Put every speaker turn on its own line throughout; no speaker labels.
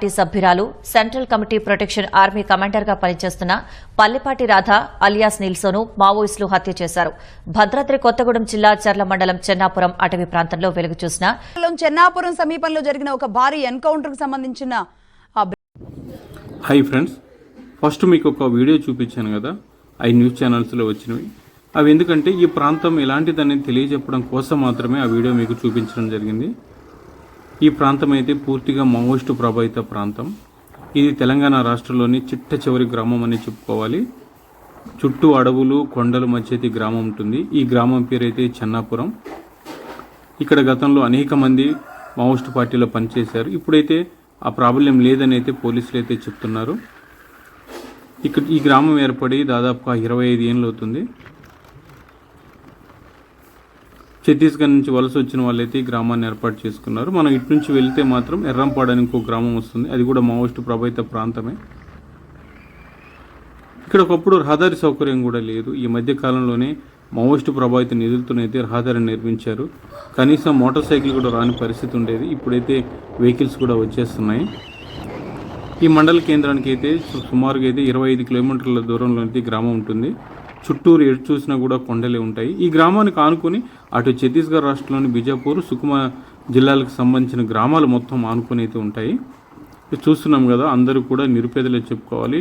Party సభ్యురాలు central committee protection army కమాండర్గా పనిచేస్తున్న పల్లెపాటి రాధ అలియాస్ నిల్సోను మావోయిస్టులు హత్య చేశారు. భద్రాద్రి కొత్తగూడెం జిల్లా చర్ల మండలం చెన్నాపురం అటవీ ప్రాంతంలో వెలుగు చూసిన
చెన్నాపురం సమీపంలో జరిగిన ఒక భారీ ఎన్కౌంటర్కు సంబంధించిన
హాయ్ ఫ్రెండ్స్ ఫస్ట్ మీకు ఒక వీడియో చూపించాను కదా. ఐ న్యూస్ ఛానల్స్లో వచ్చినవి. అవి ఎందుకంటే ఈ ప్రాంతం ఎలాంటిదని తెలియజెప్పడం కోసం మాత్రమే ఆ వీడియో మీకు చూపించడం జరిగింది. ఈ ప్రాంతం అయితే పూర్తిగా మావోయిస్టు ప్రభావిత ప్రాంతం. ఇది తెలంగాణ రాష్ట్రంలోని చిట్ట చివరి గ్రామం అని చెప్పుకోవాలి. చుట్టూ అడవులు కొండల మధ్య గ్రామం ఉంటుంది. ఈ గ్రామం పేరైతే చెన్నాపురం. ఇక్కడ గతంలో అనేక మంది మావోయిస్టు పార్టీలో పనిచేశారు. ఇప్పుడైతే ఆ ప్రాబ్లం లేదని అయితే పోలీసులు అయితే చెప్తున్నారు. ఇక్కడ ఈ గ్రామం ఏర్పడి దాదాపుగా ఇరవై ఐదు ఏళ్ళు అవుతుంది. ఛత్తీస్గఢ్ నుంచి వలస వచ్చిన వాళ్ళైతే ఈ గ్రామాన్ని ఏర్పాటు చేసుకున్నారు. మనం ఇటు నుంచి వెళ్తే మాత్రం ఎర్రంపాడు అని ఇంకో గ్రామం వస్తుంది. అది కూడా మావోయిస్టు ప్రభావిత ప్రాంతమే. ఇక్కడ ఒకప్పుడు రహదారి సౌకర్యం కూడా లేదు. ఈ మధ్య కాలంలోనే మావోయిస్టు ప్రభావిత నిధులతోనైతే రహదారిని నిర్మించారు. కనీసం మోటార్ సైకిల్ కూడా రాని పరిస్థితి ఉండేది. ఇప్పుడైతే వెహికల్స్ కూడా వచ్చేస్తున్నాయి. ఈ మండల కేంద్రానికి అయితే సుమారుగా అయితే ఇరవై ఐదు కిలోమీటర్ల దూరంలో అయితే గ్రామం ఉంటుంది. చుట్టూరు ఎటు చూసినా కూడా కొండలే ఉంటాయి. ఈ గ్రామానికి ఆనుకొని అటు ఛత్తీస్గఢ్ రాష్ట్రంలోని బిజాపూర్ సుకుమా జిల్లాలకు సంబంధించిన గ్రామాలు మొత్తం ఆనుకొని అయితే ఉంటాయి. చూస్తున్నాం కదా అందరూ కూడా నిరుపేదలే చెప్పుకోవాలి.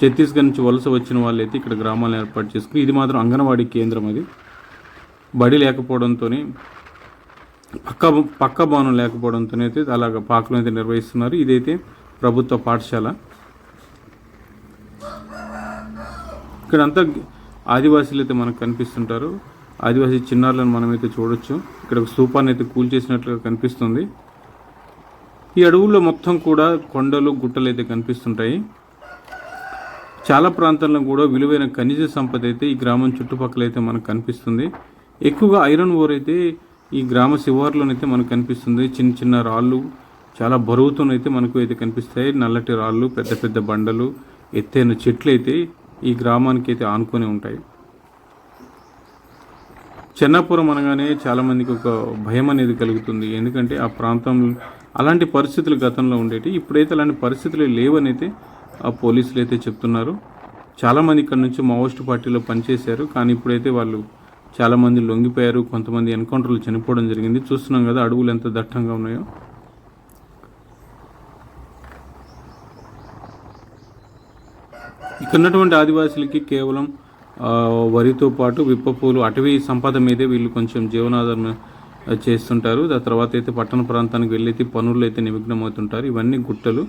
ఛత్తీస్గఢ్ నుంచి వలస వచ్చిన వాళ్ళైతే ఇక్కడ గ్రామాలను ఏర్పాటు చేసుకుని ఇది మాత్రం అంగన్వాడీ కేంద్రం అది. బడి లేకపోవడంతో పక్క పక్క భవనం లేకపోవడంతో అయితే అలాగ పాకలు అయితే నిర్వహిస్తున్నారు. ఇదైతే ప్రభుత్వ పాఠశాల. ఇక్కడంతా ఆదివాసీలు అయితే మనకు కనిపిస్తుంటారు. ఆదివాసీ చిన్నారులను మనమైతే చూడొచ్చు. ఇక్కడ ఒక స్థూపాన్ని అయితే కూల్చేసినట్లుగా కనిపిస్తుంది. ఈ అడవుల్లో మొత్తం కూడా కొండలు గుట్టలు అయితే కనిపిస్తుంటాయి. చాలా ప్రాంతాల్లో కూడా విలువైన ఖనిజ సంపద అయితే ఈ గ్రామం చుట్టుపక్కల అయితే మనకు కనిపిస్తుంది. ఎక్కువగా ఐరన్ ఓర్ అయితే ఈ గ్రామ శివార్లోనైతే మనకు కనిపిస్తుంది. చిన్న చిన్న రాళ్ళు చాలా బరువుతోనైతే మనకు అయితే కనిపిస్తాయి. నల్లటి రాళ్ళు పెద్ద పెద్ద బండలు ఎత్తైన చెట్లు అయితే ఈ గ్రామానికి అయితే ఆనుకొని ఉంటాయి. చెన్నాపురం అనగానే చాలామందికి ఒక భయం అనేది కలుగుతుంది. ఎందుకంటే ఆ ప్రాంతం అలాంటి పరిస్థితులు గతంలో ఉండేవి ఇప్పుడైతే అలాంటి పరిస్థితులు లేవని అయితే ఆ పోలీసులు అయితే చెప్తున్నారు. చాలామంది ఇక్కడ నుంచి మావోస్ట్ పార్టీలో పనిచేశారు కానీ ఇప్పుడైతే వాళ్ళు చాలామంది లొంగిపోయారు కొంతమంది ఎన్కౌంటర్లు చనిపోవడం జరిగింది. చూస్తున్నాం కదా అడవులు ఎంత దట్టంగా ఉన్నాయో. ఇక్కడ ఉన్నటువంటి ఆదివాసులకి కేవలం వరితో పాటు విప్పపూలు అటవీ సంపద మీదే వీళ్ళు కొంచెం జీవనాధారం చేస్తుంటారు. దాని తర్వాత అయితే పట్టణ ప్రాంతానికి వెళ్ళైతే పనుల్లో అయితే నిమగ్నమవుతుంటారు. ఇవన్నీ గుట్టలు.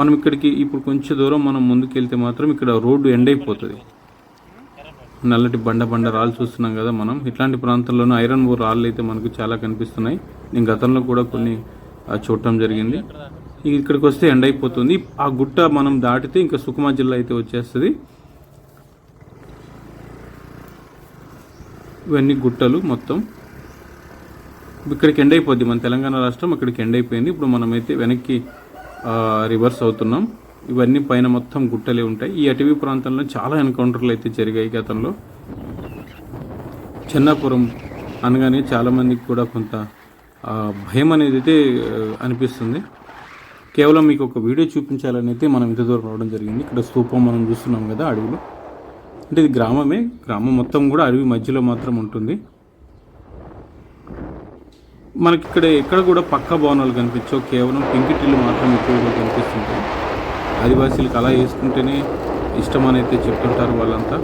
మనం ఇక్కడికి ఇప్పుడు కొంచెం దూరం మనం ముందుకెళ్తే మాత్రం ఇక్కడ రోడ్డు ఎండ్ అయిపోతుంది నల్లటి బండ బండ రాళ్ళు చూస్తున్నాం కదా మనం. ఇట్లాంటి ప్రాంతాల్లోనూ ఐరన్ ఓర్ రాళ్ళు అయితే మనకు చాలా కనిపిస్తున్నాయి. నేను గతంలో కూడా కొన్ని చూడటం జరిగింది. ఇక్కడికి వస్తే ఎండ్ అయిపోతుంది. ఆ గుట్ట మనం దాటితే ఇంకా సుకుమా జిల్లా అయితే వచ్చేస్తుంది. ఇవన్నీ గుట్టలు మొత్తం. ఇక్కడికి ఎండ్ అయిపోద్ది. మన తెలంగాణ రాష్ట్రం ఇక్కడికి ఎండ్ అయిపోయింది. ఇప్పుడు మనమైతే వెనక్కి రివర్స్ అవుతున్నాం. ఇవన్నీ పైన మొత్తం గుట్టలే ఉంటాయి. ఈ అటవీ ప్రాంతంలో చాలా ఎన్కౌంటర్లు అయితే జరిగాయి గతంలో. చెన్నాపురం అనగానే చాలామందికి కూడా కొంత భయం అనేది అయితే అనిపిస్తుంది. కేవలం మీకు ఒక వీడియో చూపించాలని అయితే మనం ఇంత దూరం రావడం జరిగింది. ఇక్కడ స్థూపం మనం చూస్తున్నాం కదా అడవిలో. అంటే ఇది గ్రామమే. గ్రామం మొత్తం కూడా అడవి మధ్యలో మాత్రం ఉంటుంది. మనకి ఇక్కడ ఎక్కడ కూడా పక్క భవనాలు కనిపించవు. కేవలం పెంకిటిల్లు మాత్రం ఎక్కువగా కనిపిస్తుంటాయి. ఆదివాసీలకు అలా వేసుకుంటేనే ఇష్టం అని అయితే చెప్తుంటారు వాళ్ళంతా.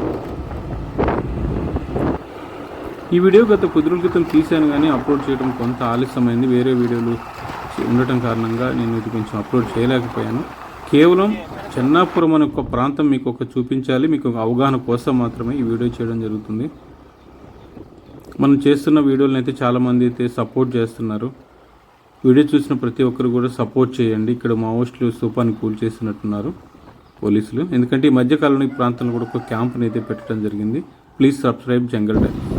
ఈ వీడియో గత కొద్ది రోజుల క్రితం తీశాను కానీ అప్లోడ్ చేయడం కొంత ఆలస్యమైంది. వేరే వీడియోలు ఉండటం కారణంగా నేను ఇది కొంచెం అప్లోడ్ చేయలేకపోయాను. కేవలం చెన్నాపురం అనే ఒక ప్రాంతం మీకు ఒక చూపించాలి. మీకు ఒక అవగాహన కోసం మాత్రమే ఈ వీడియో చేయడం జరుగుతుంది. మనం చేస్తున్న వీడియోలను అయితే చాలామంది అయితే సపోర్ట్ చేస్తున్నారు. వీడియో చూసిన ప్రతి ఒక్కరు కూడా సపోర్ట్ చేయండి. ఇక్కడ మావోస్టులు స్థూపాన్ని కూల్ చేస్తున్నట్టున్నారు పోలీసులు. ఎందుకంటే ఈ మధ్యకాలంలో ఈ ప్రాంతంలో కూడా ఒక క్యాంప్ని అయితే పెట్టడం జరిగింది. Please subscribe jungle time.